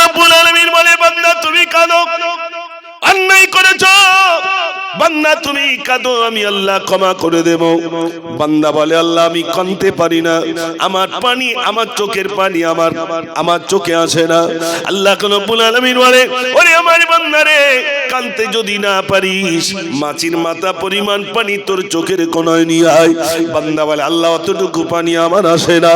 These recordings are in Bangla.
রাব্বুল আলামিন বলে বান্দা তুমি কাঁদো। অন্যায় করেছ। বান্দা, তুমি কাঁদো, আমি আল্লাহ ক্ষমা করে দেব। বান্দা বলে, আল্লাহ, আমি কানতে পারি না। আমার পানি, আমার চোখের পানি আমার আমার চোখে আসে না। আল্লাহ কোন আলামিন বলে, ওরে আমার বান্দারে কানতে যদি না পারিস, মাছির মাথা পরিমাণ পানি তোর চোখের কোনায় নিয়ে আয়। বান্দা বলে, আল্লাহ, অতটুকু পানি আমার আসে না।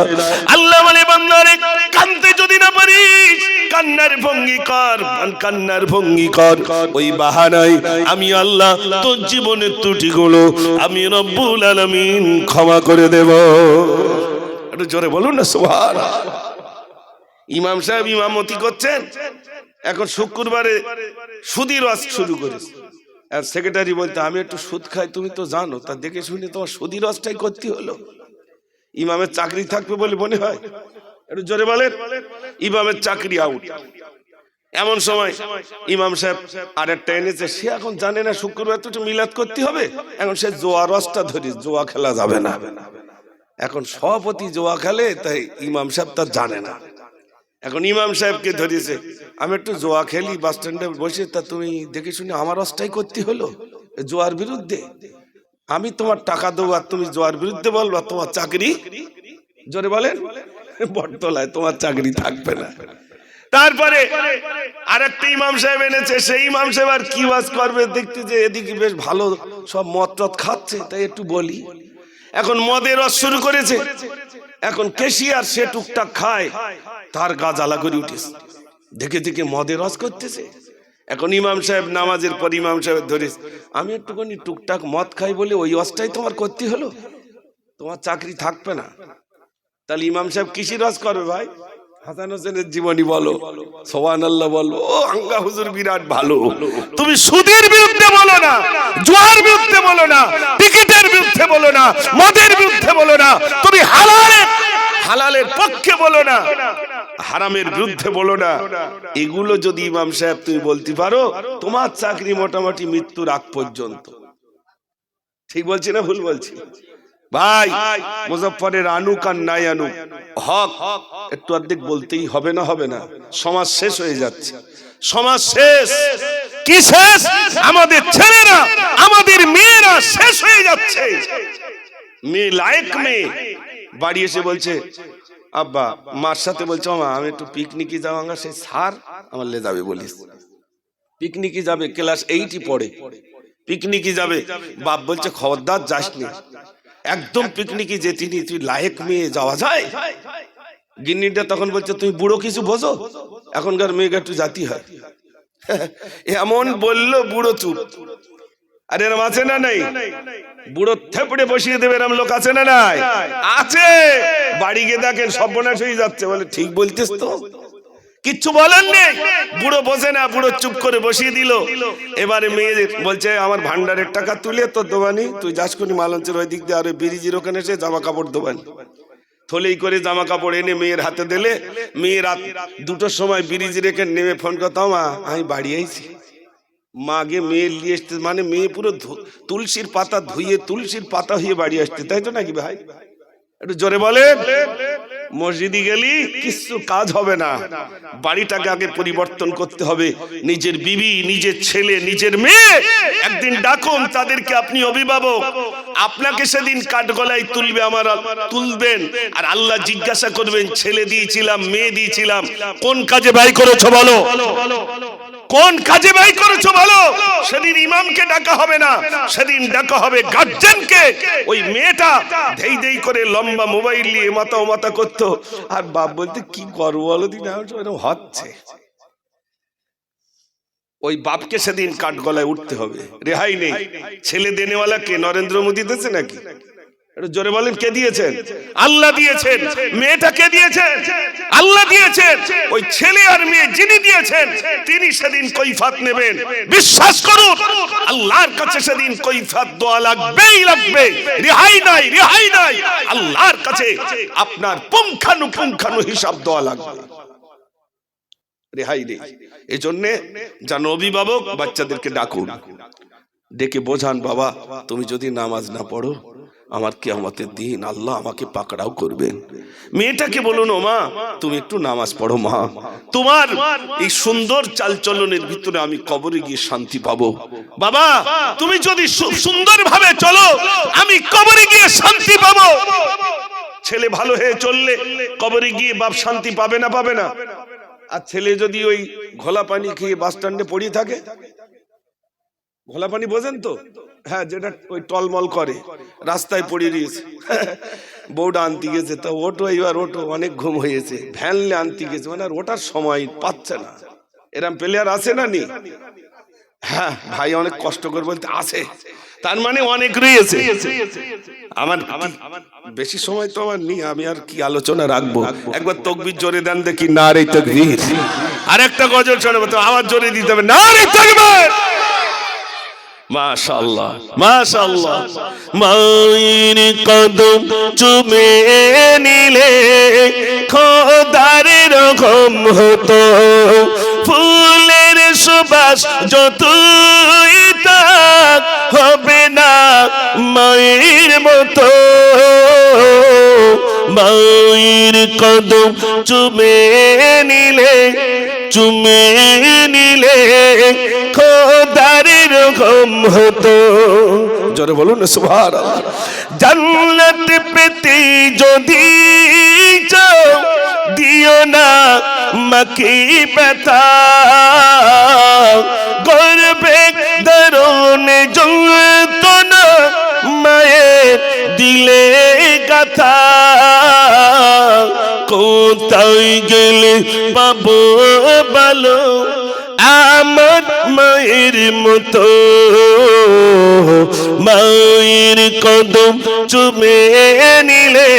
আল্লাহ বলে বান্দারে কানতে যদি না পারিস, কান্নার ভঙ্গি কর কান্নার ভঙ্গি কর। ওই বাহানায় আমি আল্লাহ তোর জীবনের ত্রুটিগুলো আমি রব্বুল আলামিন ক্ষমা করে দেব। একটু জোরে বলুন না সোহান ইমাম সাহেব ইমামতি করছেন, এখন শুক্রবারে সুদী রস শুরু করেছে। আর সেক্রেটারি বলতে, আমি একটু সুদ খাই, তুমি তো জানো, তা দেখে শুনে তোমার সুদী রসটাই করতে হলো। ইমামের চাকরি থাকবে বলে মনে হয়? একটু জোরে বলেন। ইমামের চাকরি আউট এমন সময় ইমাম সাহেব, আর একটা এনেছে সে এখন জানে না শুক্রবার তো মিলাদ করতে হবে? এখন সে জোয়া রসটা ধরি, জোয়া খেলা যাবে না। এখন সভাপতি জোয়া খেলে, তাই ইমাম সাহেব তা জানে না। এখন ইমাম সাহেবকে ধরেছে, আমি একটু জোয়া খেলি, বাস স্ট্যান্ডে বসে, তা তুমি দেখে শুনে আমার রসটাই করতে হলো জোয়ার বিরুদ্ধে। আমি তোমার টাকা দেবো আর তুমি জোয়ার বিরুদ্ধে বলবা তোমার চাকরি? জোরে বলেন, বটতলায় তোমার চাকরি থাকবে না। তারপরে আরেকটা ইমাম সাহেব এনেছে, সেই ইমাম সাহেব আর কি ওয়াজ করবে দেখতে যে এদিকে বেশ ভালো সব মদ টদ খাচ্ছে, তাই একটু বলি। এখন মদের রস শুরু করেছে, এখন কেশিয়ার সে টুকটাক খায়, তার গা জ্বালা করে উঠেছে। দেখে দেখে মদের রস করতেছে। এখন ইমাম সাহেব নামাজের পর ইমাম সাহেব ধরিস আমি একটুখানি টুকটাক মদ খাই বলে ওই রসটাই তোমার করতে হলো? তোমার চাকরি থাকবে না। তাহলে ইমাম সাহেব কিসি রস করবে ভাই? হাসান হোসেনের জীবনী বলো সোহান আল্লাহ বলো, ও আঙ্গা হুজুর বিরাট ভালো। তুমি সুদের বিরুদ্ধে বলো না, জুয়ার বিরুদ্ধে বলো না, টিকিটের বিরুদ্ধে বলো না, মদের বিরুদ্ধে বলো না, তুমি হালালের হালালের পক্ষে বলো না, হারামের বিরুদ্ধে বলো না। এগুলো যদি ইমাম সাহেব তুমি বলতে পারো, তোমার চাকরি মোটামুটি মৃত্যুর আগ পর্যন্ত। ঠিক বলছি না ভুল বলছি? ভাই মুজফরের আনুক আর নাই আনুক, হক একটু অর্ধেক বলতেই হবে না হবে না। সমাজ শেষ হয়ে যাচ্ছে। সমাজ শেষ। কি শেষ? আমাদের ছেলেরা, আমাদের মেয়েরা শেষ হয়ে যাচ্ছে। মেয়ে লায়ক মেয়ে। বাড়ি এসে বলছে, আব্বা, মার সাথে বলছে, মা, আমি একটু পিকনিকে আমরা সেই সার আমার লে যাবে বলিস। পিকনিকে যাবে, ক্লাস এইটই পড়ে। পিকনিকে যাবে। বাপ বলছে, খবরদার যাস নি একদম পিকনিকে যেতিনি তুই লায়ক মেয়ে যাওয়া যায় গিন্নিটা তখন বলছে তুমি বুড়ো কিছু বোঝো? এখনকার মেয়েকে একটু জাতি হয়। এমন বলল বুড়ো চুপ আর এরম আছে না নাই? বুড়ো থেপড়ে বসিয়ে দেবে এরম লোক আছে না নাই? আছে। বাড়ি গিয়ে দেখেন সর্বনাশ হয়ে যাচ্ছে। বলে ঠিক বলছিস তো? কিচ্ছু বলেন নেই বুড়ো বসে না, বুড়ো চুপ করে বসিয়ে দিল। এবারে মেয়ে বলছে, আমার ভান্ডারের টাকা তুলে তোর দোকানি, তুই যাস কোনি মালঞ্চের ওই দিক দিয়ে, আর ব্রিজের ওখানে এসে জামা কাপড় দোকানি। থলেই করে জামা কাপড় এনে মেয়ের হাতে দিলে। মেয়ে রাত দুটোর সময় ব্রিজ রেখে নেমে ফোন করতাম মা, আমি বাড়ি আইছি। মাগে মেয়ে নিয়ে আসতে মানে মেয়ে পুরো তুলসীর পাতা ধুয়ে, তুলসীর পাতা হয়ে বাড়ি আসতে তাই তো নাকি ভাই? একটু জোরে বলে মসজিদে গেলি কিছু কাজ হবে না। বাড়িটাকে আগে পরিবর্তন করতে হবে। নিজের বিবি, নিজের ছেলে, নিজের মেয়ে একদিন ডাকুন, তাদেরকে আপনি অভিভাবক। আপনাকে সেদিন কাঠগলায় তুলবে আমার তুলবেন। আর আল্লাহ জিজ্ঞাসা করবেন, ছেলে দিয়েছিলাম, মেয়ে দিয়েছিলাম। কোন কাজে ব্যয় করেছ বলো? কোন কাজে ব্যয় করেছ ভালো সেদিন ইমামকে ডাকা হবে না। সেদিন ডাকা হবে গার্জেনকে। ওই মেয়েটা ধেই ধেই করে লম্বা মোবাইল নিয়ে মাথা মাথা করতো। আর বাপ বলতে, কি করব বলো দিন হচ্ছে। ওই বাপকে সেদিন কাঠগলায় উঠতে হবে। রেহাই নেই। ছেলে দেনেওয়ালা কে নরেন্দ্র মোদী দিয়েছে নাকি? একটু জোরে বলেন কে দিয়েছেন? আল্লাহ দিয়েছেন। মেয়েটা কে দিয়েছেন? আল্লাহ দিয়েছেন। ওই ছেলে আর মেয়ে যিনি দিয়েছেন তিনি সেদিন কৈফাত নেবেন। বিশ্বাস করুন আল্লাহর কাছে সেদিন কৈফাত দোয়া লাগবেই লাগবে। রেহাই নাই রেহাই নাই। আল্লাহর কাছে আপনার পুঙ্খানু পুঙ্খানু হিসাব দেওয়া লাগবে। রেহাই নেই। এই জন্যে যেন অভিভাবক বাচ্চাদেরকে ডাকুন। ডেকে বোঝান বাবা তুমি যদি নামাজ না পড়ো আমার কেয়ামতের দিন আল্লাহ আমাকে পাকড়াও করবেন। মেয়েটাকে বলুন ও মা তুমি একটু নামাজ পড়ো, মা। তোমার এই সুন্দর চালচলনের ভিতরে আমি কবরে গিয়ে শান্তি পাবো। বাবা, তুমি যদি সুন্দর ভাবে চলো, আমি কবরে গিয়ে শান্তি পাবো। ছেলে ভালো হয়ে চললে কবরে গিয়ে বাপ শান্তি পাবে না পাবে না। আর ছেলে যদি ওই ঘোলা পানি খেয়ে বাস স্ট্যান্ডে পড়িয়ে থাকে ঘোলা পানি বোঝেন তো? হ্যাঁ যেটা ওই টলমল করে, রাস্তায় পড়িয়ে দিয়েছে। বউটা আনতে গেছে, তা ওটো এবার ওটো অনেক ঘুম হয়েছে। ভ্যানলে আনতে গেছে মানে আর ওটার সময় পাচ্ছে না। এরম প্লেয়ার আছে না নি হ্যাঁ ভাই অনেক কষ্ট করে বলতে আছে। তার মানে অনেক রয়েছে। আমার আমার বেশি সময় তো আমার নেই, আমি আর কি আলোচনা রাখব। একবার তকবির জোরে দেন দেখি, না রে তকবির। আর একটা গজল শোনাবো, তো আবার জোরে দিতে হবে, না রে তকবির! মাশাল্লাহ মাশাল্লাহ মায়ের কদম চুমে নিলে খোদার রকম হতো। ফুলের সুবাস যতই তাক হবে না মায়ের মতো। মায়ের কদম চুমে নিলে চুমে নিলে খোদার রকম হতো। জোরে বলুন সুভার জান্নাত পেতে যদি দিও না মাকি ব্যথা। গর্বে দরনে যন্ত্রণা মায়ের দিলে গাথা। কোথায় গেলে পাবো বলো আমার মায়ের মতো। মায়ের কদম চুমে নিলে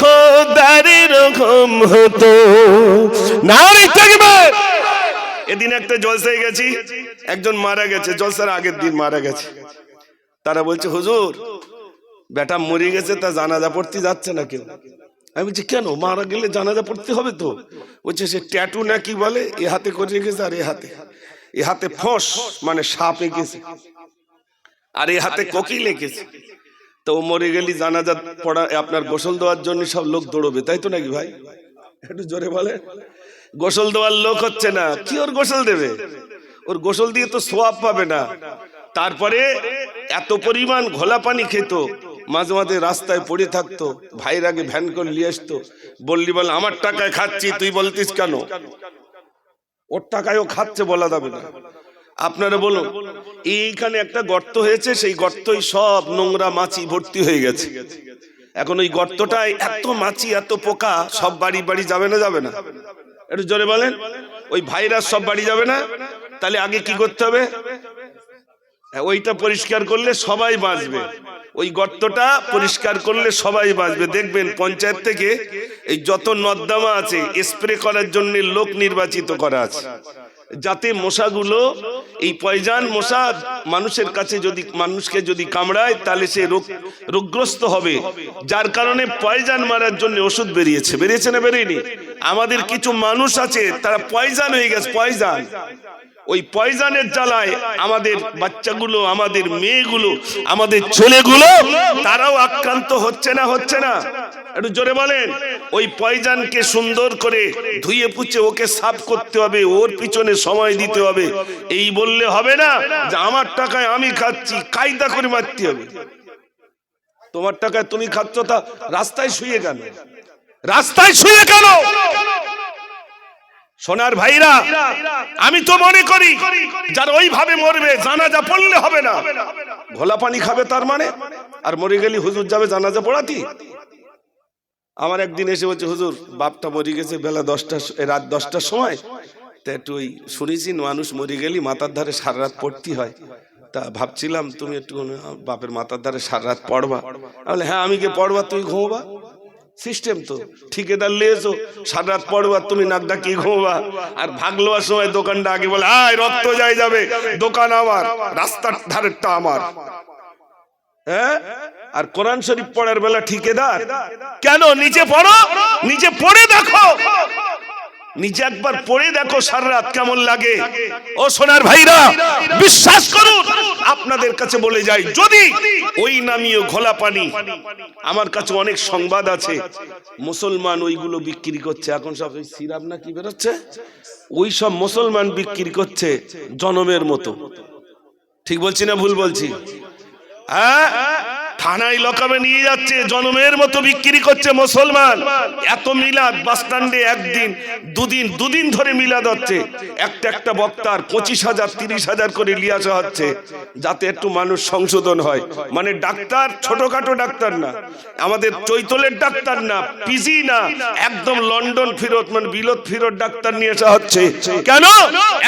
খোদার রকম হতো। নারী থাকবে! এদিন একটা জলসায় গেছি, একজন মারা গেছে, জলসার আগের দিন মারা গেছে। তারা বলছে, হুজুর, বেটা মরে গেছে, তা জানাজা পড়তে যাচ্ছে না কেউ? আমি বলছি, কেন? মারা গেলে জানাজা পড়তে হবে তো? বলছে, সে ট্যাটু না কি বলে? এ হাতে করে গেছে আর এ হাতে। এ হাতে ফস মানে সাপ এঁকেছে। আর এ হাতে কোকিল এঁকেছে। তো ও মরে গেলি, জানাজা পড়া আপনার গোসল দেওয়ার জন্য সব লোক দৌড়বে, তাই তো নাকি ভাই? একটু জোরে বলে গোসল দেওয়ার লোক হচ্ছে না, কি ওর গোসল দেবে? ওর গোসল দিয়ে তো সোয়াব পাবে না। তারপরে এত পরিমাণ ঘোলা পানি খেত মাঝে মাঝে রাস্তায় পড়ে থাকতো ভাইয়ের আগে ভ্যান করে নিয়ে আসতো। বললি বল আমার টাকায় খাচ্ছি তুই বলতিস কেন? ওর টাকায় ও খাচ্ছে বলা যাবে না। আপনারা বলুন এইখানে একটা গর্ত হয়েছে সেই গর্তই সব নোংরা মাছি ভর্তি হয়ে গেছে। এখন ওই গর্তটায় এত মাছি এত পোকা সব বাড়ি বাড়ি যাবে না যাবে না? একটু জোরে বলেন ওই ভাইরাস সব বাড়ি যাবে না? তাহলে আগে কি করতে হবে? হ্যাঁ, ওইটা পরিষ্কার করলে সবাই বাঁচবে। ওই গর্তটা পরিষ্কার করলে সবাই বাঁচবে। দেখবেন পঞ্চায়েত থেকে এই যত নর্দমা আছে স্প্রে করার জন্য লোক নির্বাচিত করা আছে। যাতে মশাগুলো, এই পয়জান মশা মানুষের কাছে যদি, মানুষকে যদি কামড়ায়, তাহলে সে রোগ, রোগগ্রস্ত হবে। যার কারণে পয়জান মারার জন্য ওষুধ বেরিয়েছে। বেরিয়েছে না বেরিয়েনি? আমাদের কিছু মানুষ আছে, তারা পয়জান হয়ে গেছে, পয়জান। ওই পয়জানের জ্বালায় আমাদের বাচ্চাগুলো আমাদের মেয়েগুলো আমাদের ছেলেগুলো তারাও আক্রান্ত হচ্ছে না হচ্ছে না। একটু জোরে বলেন ওই পয়জানকে সুন্দর করে ধুয়ে পুছে ওকে সাফ করতে হবে ওর পিছনে সময় দিতে হবে। এই বললে হবে না যে আমার টাকায় আমি খাচ্ছি কায়দা করে মারতে হবে। তোমার টাকায় তুমি খাচ্ছ তা রাস্তায় শুয়ে কেন? রাস্তায় শুয়ে কেন? সোনার ভাইরা, আমি তো মনে করি যার ওইভাবে মরবে, জানাজা পড়লে হবে না। ঘোলা পানি খাবে তার মানে? আর মরে গেলি হুজুর যাবে জানাজা পড়াতি? আমার একদিন এসে বলছে, হুজুর, বাপটা মরে গেছে বেলা দশটা রাত দশটার সময়। তা একটু ওই শুনেছি, মানুষ মরে গেলি মাথার ধারে সারা রাত পড়তে হয়। তা ভাবছিলাম তুমি একটু, বাপের মাথার ধারে সারা রাত পড়বা। বলে হ্যাঁ আমি কে পড়বা, তুই ঘুমবা। সিস্টেম তো। ঠিকাদার লিয়েছো রাত পড়বা, তুমি নাক ডাকি ঘুমবা। আর ভাগলোয়ার সময় দোকানটা আগে বলে, আয়, রক্ত যাই যাবে। দোকান আমার, রাস্তার ধারেরটা আমার। হ্যাঁ? আর কোরআন শরীফ পড়ার বেলা ঠিকাদার? কেন? নিচে পড়ো। নিচে পড়ে দেখো। নিজে একবার পড়ে দেখো সারা রাত কেমন লাগে। ও সোনার ভাইরা বিশ্বাস করুন। আপনাদের কাছে বলে যাই যদি ওই নামীয় ঘোলা পানি। আমার কাছে অনেক সংবাদ আছে। মুসলমান ওইগুলো বিক্রি করছে। এখন সব ওই সিরাপ না কি বেরোচ্ছে? ওই সব মুসলমান বিক্রি করছে জনমের মতো। ঠিক বলছি না ভুল বলছি? হ্যাঁ? থানায় লকাবে নিয়ে যাচ্ছে, জনমের মতো বিক্রি করছে মুসলমান। এত মিলাদ বাস স্ট্যান্ডে একদিন, দুদিন দুদিন ধরে মিলাদ হচ্ছে। একটা একটা বক্তার পঁচিশ হাজার, তিরিশ হাজার করে নিয়ে আসা হচ্ছে, যাতে একটু মানুষ সংশোধন হয়। মানে ডাক্তার ছোটখাটো ডাক্তার না, আমাদের চৈতলের ডাক্তার না, পিজি না, একদম লন্ডন ফিরত মানে বিলত ফিরত ডাক্তার নিয়ে আসা হচ্ছে। কেন?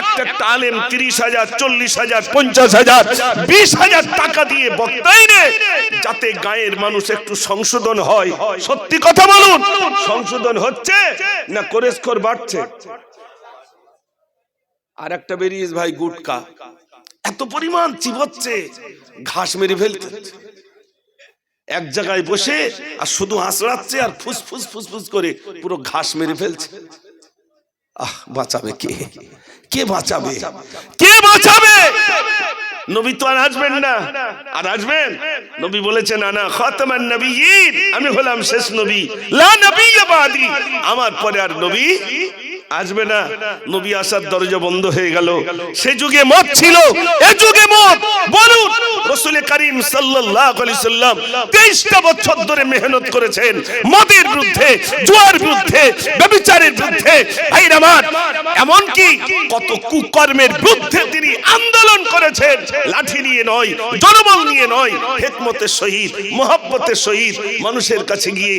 একটা আলেম তিরিশ হাজার, চল্লিশ হাজার, পঞ্চাশ হাজার, বিশ হাজার টাকা দিয়ে বক্তাই রে যাতে গায়ের মানুষ একটু সংশোধন হয়। সত্যি কথা বলুন। সংশোধন হচ্ছে না কোরেস্কর বাড়ছে? আর একটা বেরিয়েছে ভাই গুটকা। এত পরিমাণ চিবচ্ছে। ঘাস মেরে ফেলতে এক জায়গায় বসে আর শুধু হাসড়াচ্ছে আর ফুসফুস ফুসফুস করে পুরো ঘাস মেরে ফেলছে। আহ বাঁচাবে কে? কে বাঁচাবে? কে বাঁচাবে? নবী তো আর আসবেন না। আর আসবেন? নবী বলেছেন, আনা খাতামান নবীয়িন আমি হলাম শেষ নবী। লা নবী আমার পরে আর নবী আসবে না। নবী আসার দরজা বন্ধ হয়ে গেল। সে যুগে মত ছিল। এ যুগে মত বলুন রসুল করিম সাল্লাল্লাহু আলাইহি সাল্লাম 23টা বছর ধরে মেহনত করেছেন। মদের বিরুদ্ধে জুয়ার বিরুদ্ধে ব্যভিচারের বিরুদ্ধে। ভাইর আমার এমন কি কত কুকর্মের বিরুদ্ধে তিনি আন্দোলন করেছেন। লাঠি নিয়ে নয় জনবল নিয়ে নয় হেকমতের সহিত মহাব্বতের সহিত মানুষের কাছে গিয়ে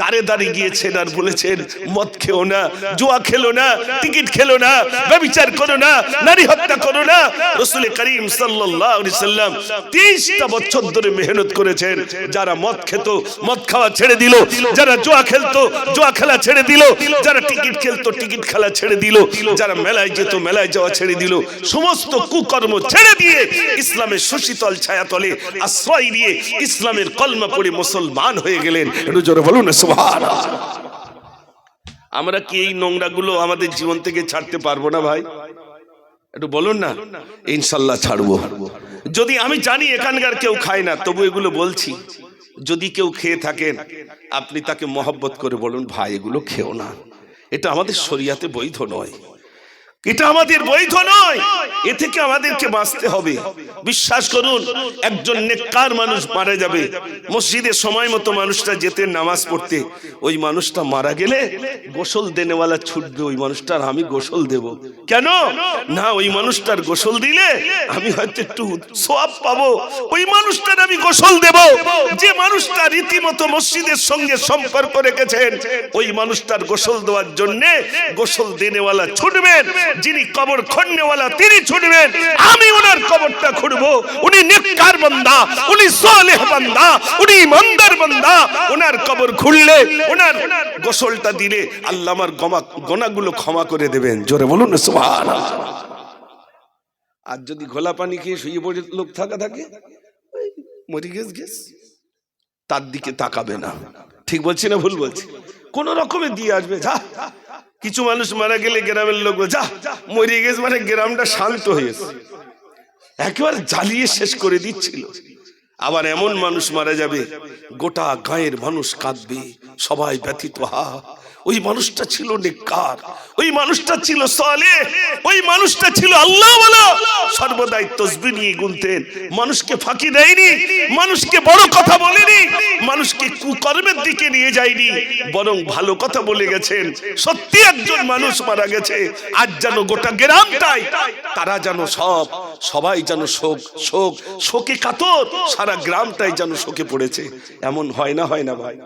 দাঁড়ে দাঁড়িয়ে গিয়েছেন আর বলেছেন মদ খেও না জুয়া খেলো না, টিকিট খেলো না, ব্যবিচার করো না, নারী হত্যা করো না। রসুল করিম সাল্লাম 30টা বছর ধরে মেহনত করেছেন। যারা মদ খেত, মদ খাওয়া ছেড়ে দিল, যারা জুয়া খেলতো, জুয়া খেলা ছেড়ে দিল, যারা টিকিট খেলতো, টিকিট খেলা ছেড়ে দিল, যারা মেলায় যেত, মেলায় যাওয়া ছেড়ে দিল। সমস্ত কুকর্ম ছেড়ে দিয়ে ইসলামের সুশীতল ছায়াতলে আশ্রয় দিয়ে ইসলামের কলমা পড়ে মুসলমান হয়ে গেলেন। একটু জোরে বলুন সুবহানাল্লাহ। আমরা কি এই নোংরাগুলো আমাদের জীবন থেকে ছাড়তে পারব না ভাই? একটু বলুন না, ইনশাল্লাহ ছাড়বো। যদি আমি জানি এখানকার কেউ খায় না, তবু এগুলো বলছি। যদি কেউ খেয়ে থাকেন আপনি তাকে মহব্বত করে বলুন, ভাই, এগুলো খেও না। এটা আমাদের শরিয়াতে বৈধ নয়। এটা আমাদের বৈধ নয়। এ থেকে আমাদেরকে বাঁচতে হবে। বিশ্বাস করুন, একজন নেককার মানুষ মারা যাবে। মসজিদে সময় মতো মানুষটা যেতে, নামাজ পড়তে। ওই মানুষটা মারা গেলে গোসল দেনেওয়ালা ছুটবে, ওই মানুষটার আমি গোসল দেব। কেন? না, ওই মানুষটার গোসল দিলে আমি হয়তো একটু সোয়াব পাবো। ওই মানুষটার আমি গোসল দেব। যে মানুষটা রীতিমতো মসজিদের সঙ্গে সম্পর্ক রেখেছেন, ওই মানুষটার গোসল দেওয়ার জন্যে গোসল দেনেওয়ালা ছুটবেন। যিনি কবর খন্ডেওয়ালা তিনি ছুটবেন। আমি ওনার কবরটা খুঁড়বো। উনি নেককার বান্দা, উনি সালেহ বান্দা, উনি ইমানদার বান্দা। ওনার কবর খুললে ওনার গোসলটা দিলে আল্লাহ আমার গমা, গোনাগুলো ক্ষমা করে দেবেন। জোরে বলুন সুবহানাল্লাহ। আর যদি ঘোলা পানি খেয়ে শুয়ে পড়ে লোক থাকা থাকে মরি গেছ গেছ তার দিকে তাকাবে না। ঠিক বলছি না ভুল বলছি? কোন রকমে দিয়ে আসবে, যা। কিছু মানুষ মারা গেলে গ্রামের লোক যা মরে গেছে। মানে গ্রামটা শান্ত হয়েছে একেবারে জ্বালিয়ে শেষ করে দিচ্ছিল। আবার এমন মানুষ মারা যাবে, গোটা গায়ের মানুষ কাঁদবে, সবাই ব্যথিত হা। ওই মানুষটা ছিল নেককার, ওই মানুষটা ছিল সালে ওই মানুষটা ছিল আল্লাহ সর্বদাই তসবি নিয়ে গুনতেন। মানুষকে ফাঁকি দেয়নি, মানুষকে বড় কথা বলেনি, মানুষকে কুকর্মের দিকে নিয়ে যায়নি, বরং ভালো কথা বলে গেছেন। সত্যি একজন মানুষ মারা গেছে, আজ যেন গোটা গ্রামটাই তারা যেন সব, সবাই যেন শোক শোক, শোকে কাতর, সারা গ্রামটাই যেন শোকে পড়েছে। এমন হয় না হয় না ভাই।